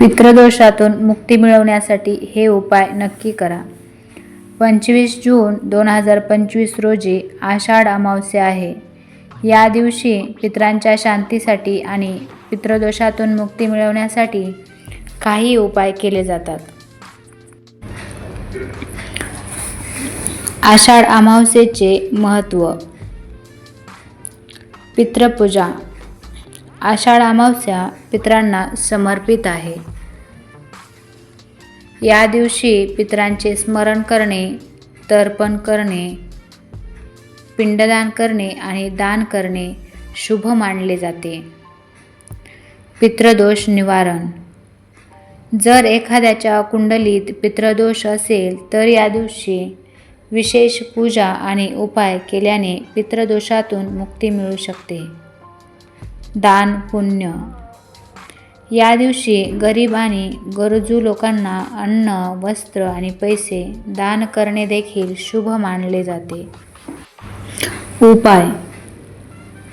पितृदोषातून मुक्ती मिळवण्यासाठी हे उपाय नक्की करा. पंचवीस जून दोन हजार पंचवीस रोजी आषाढ अमावस्या आहे. या दिवशी पितरांच्या शांतीसाठी आणि पितृदोषातून मुक्ती मिळवण्यासाठी काही उपाय केले जातात. आषाढ अमावस्येचे महत्त्व. पितृपूजा. आषाढ अमावस्या पितरांना समर्पित आहे. या दिवशी पितरांचे स्मरण करणे तर्पण करणे पिंडदान करणे आणि दान करणे शुभ मानले जाते. पितृदोष निवारण. जर एखाद्याच्या कुंडलीत पितृदोष असेल तर या दिवशी विशेष पूजा आणि उपाय केल्याने पितृदोषातून मुक्ती मिळू शकते. दान पुण्य या दिवशी गरीब आणि गरजू लोकांना अन्न वस्त्र आणि पैसे दान करणे देखील शुभ मानले जाते. उपाय.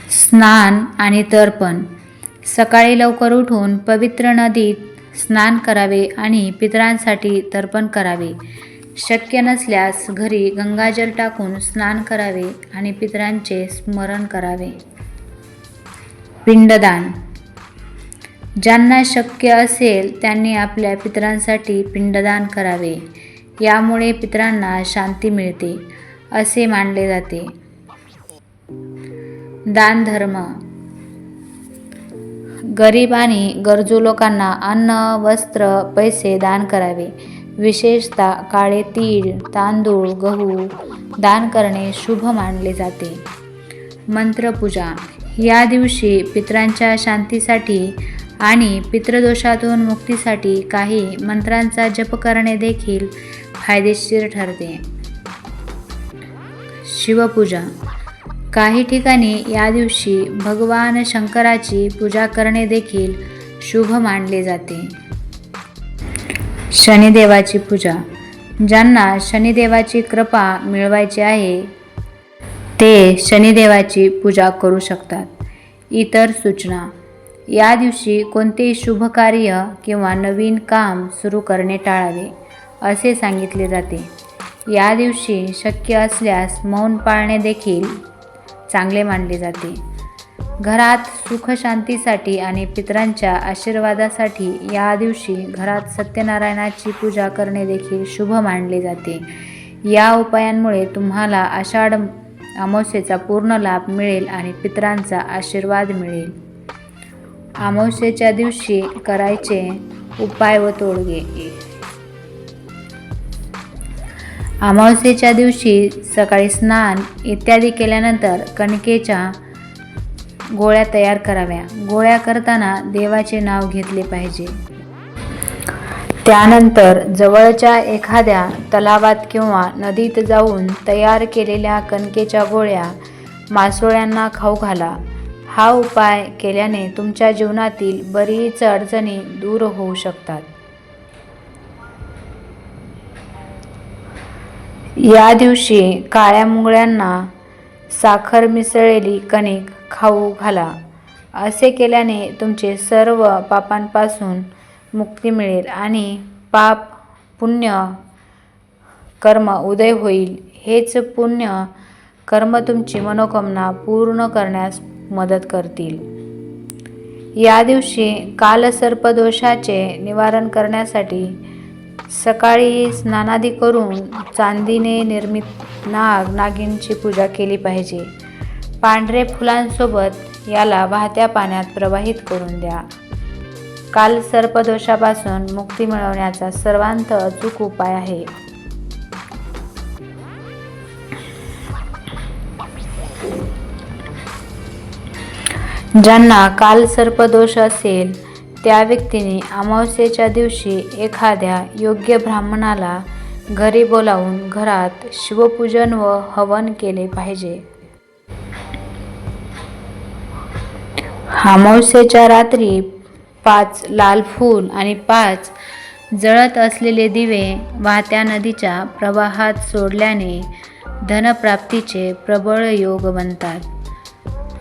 स्नान आणि तर्पण. सकाळी लवकर उठून पवित्र नदीत स्नान करावे आणि पितरांसाठी तर्पण करावे. शक्य नसल्यास घरी गंगाजल टाकून स्नान करावे आणि पितरांचे स्मरण करावे. पिंडदान. ज्यांना शक्य असेल त्यांनी आपल्या पितरांसाठी पिंडदान करावे. यामुळे पितरांना शांती मिळते असे मानले जाते. दानधर्म गरीब आणि गरजू लोकांना अन्न वस्त्र पैसे दान करावे. विशेषतः काळे तीळ तांदूळ गहू दान करणे शुभ मानले जाते. मंत्रपूजा. या दिवशी पितरांच्या शांतीसाठी आणि पितृदोषातून मुक्तीसाठी काही मंत्रांचा जप करणे देखील फायदेशीर ठरते. शिवपूजा. काही ठिकाणी या दिवशी भगवान शंकराची पूजा करणे देखील शुभ मानले जाते. शनिदेवाची पूजा. ज्यांना शनिदेवाची कृपा मिळवायची आहे ते शनिदेवाची पूजा करू शकतात. इतर सूचना. या दिवशी कोणतेही शुभ कार्य किंवा नवीन काम सुरू करणे टाळावे असे सांगितले जाते. या दिवशी शक्य असल्यास मौन पाळणे देखील चांगले मानले जाते. घरात सुखशांतीसाठी आणि पितरांच्या आशीर्वादासाठी या दिवशी घरात सत्यनारायणाची पूजा करणे देखील शुभ मानले जाते. या उपायांमुळे तुम्हाला आषाढ अमावस्येचा पूर्ण लाभ मिळेल आणि पितरांचा आशीर्वाद मिळेल. अमावस्येच्या दिवशी करायचे उपाय व तोडगे. अमावस्येच्या दिवशी सकाळी स्नान इत्यादी केल्यानंतर कणकेच्या गोळ्या तयार कराव्या. गोळ्या करताना देवाचे नाव घेतले पाहिजे. त्यानंतर जवळच्या एखाद्या तलावात किंवा नदीत जाऊन तयार केलेल्या कणकेच्या गोळ्या मासोळ्यांना खाऊ घाला. हा उपाय केल्याने तुमच्या जीवनातील बरीच अडचणी दूर होऊ शकतात. या दिवशी काळ्या मुंगळ्यांना साखर मिसळलेली कणिक खाऊ घाला. असे केल्याने तुमचे सर्व पापांपासून मुक्ती मिळेल आणि पाप पुण्य कर्म उदय होईल. हेच पुण्य कर्म तुमची मनोकामना पूर्ण करण्यास मदत करतील. या दिवशी कालसर्पदोषाचे निवारण करण्यासाठी सकाळी स्नानादी करून चांदीने निर्मित नाग नागिनची पूजा केली पाहिजे. पांढरे फुलांसोबत याला वाहत्या पाण्यात प्रवाहित करून द्या. काल सर्पदोषापासून मुक्ती मिळवण्याचा सर्वांत अचूक उपाय आहे. ज्यांना काल सर्पदोष असेल त्या व्यक्तीने अमावस्येच्या दिवशी एखाद्या योग्य ब्राह्मणाला घरी बोलावून घरात शिवपूजन व हवन केले पाहिजे. अमावस्येच्या रात्री पाच लाल फूल आणि पाच जळत असलेले दिवे वाहत्या नदीच्या प्रवाहात सोडल्याने धनप्राप्तीचे प्रबळ योग बनतात.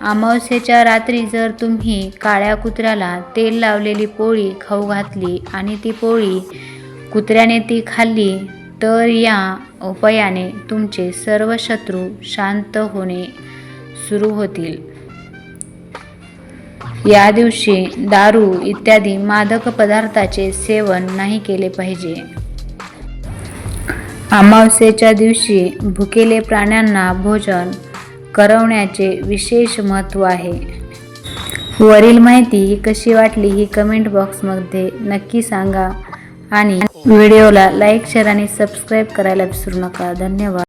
अमावस्येच्या रात्री जर तुम्ही काळ्या कुत्र्याला तेल लावलेली पोळी खाऊ घातली आणि ती पोळी कुत्र्याने ती खाल्ली तर या उपायाने तुमचे सर्व शत्रू शांत होणे सुरू होतील. या दिवशी दारू इत्यादी मादक पदार्थाचे सेवन नाही केले पाहिजे. अमावस्येच्या दिवशी भुकेले प्राण्यांना भोजन करवण्याचे विशेष महत्त्व आहे. वरील माहिती ही कशी वाटली ही कमेंट बॉक्समध्ये नक्की सांगा आणि व्हिडिओला लाईक शेअर आणि सबस्क्राईब करायला विसरू नका. धन्यवाद.